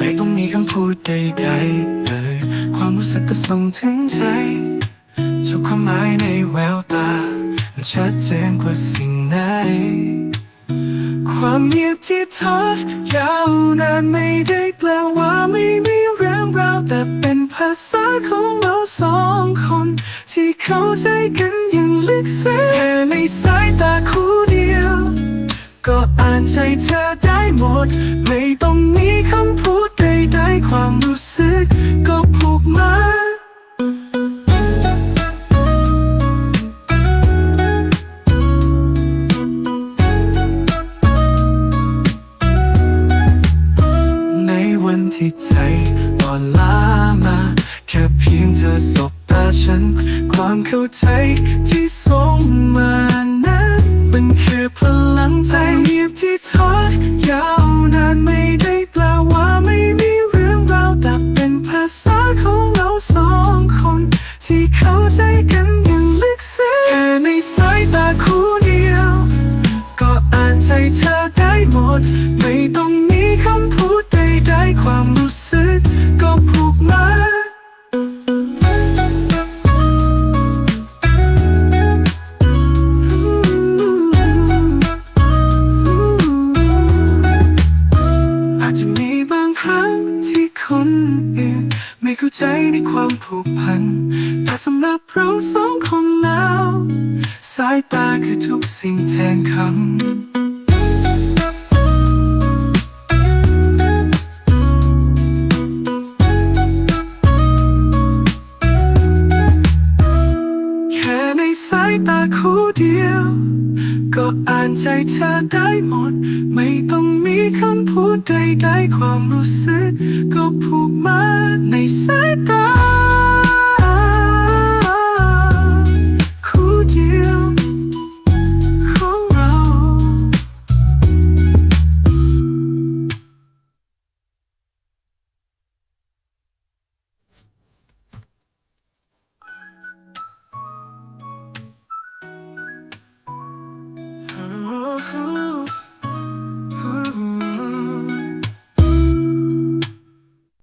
ไม่ต้องมีคำพูดใดๆเลย ความรู้สึกก็ส่งถึงใจทุกความหมายในแววตา มันชัดเจนกว่าสิ่งไหน ความเงียบที่ทอดยาวนานไม่ได้แปลว่าไม่มีเรื่องราว แต่เป็นภาษาของเราสองคน ที่เข้าใจกันอย่างลึกซึ้งแค่ในสายตาคู่เดียว ก็อ่านใจเธอได้หมด รู้สึกก็ผูกมาในวันที่ใจอ่อนล้ามา แค่เพียงเธอสบตาฉัน ความเข้าใจที่ส่งมานั้นมันคือพลังใจ เข้าใจกันอย่างลึกซึ้งแค่ในสายตาคู่เดียว ก็อ่านใจเธอได้หมด ไม่ต้องมีคำพูดใดๆความรู้สึก ก็ผูกมาอาจจะมีบางครั้งที่คนอื่น เข้าใจในความผูกพัน แต่สำหรับเราสองคนแล้ว สายตาคือทุกสิ่งแทนคำแค่ในสายตาคู่เดียว ก็อ่านใจเธอได้หมด ไม่ต้องมีคำพูดใดๆความรู้สึกก็ผู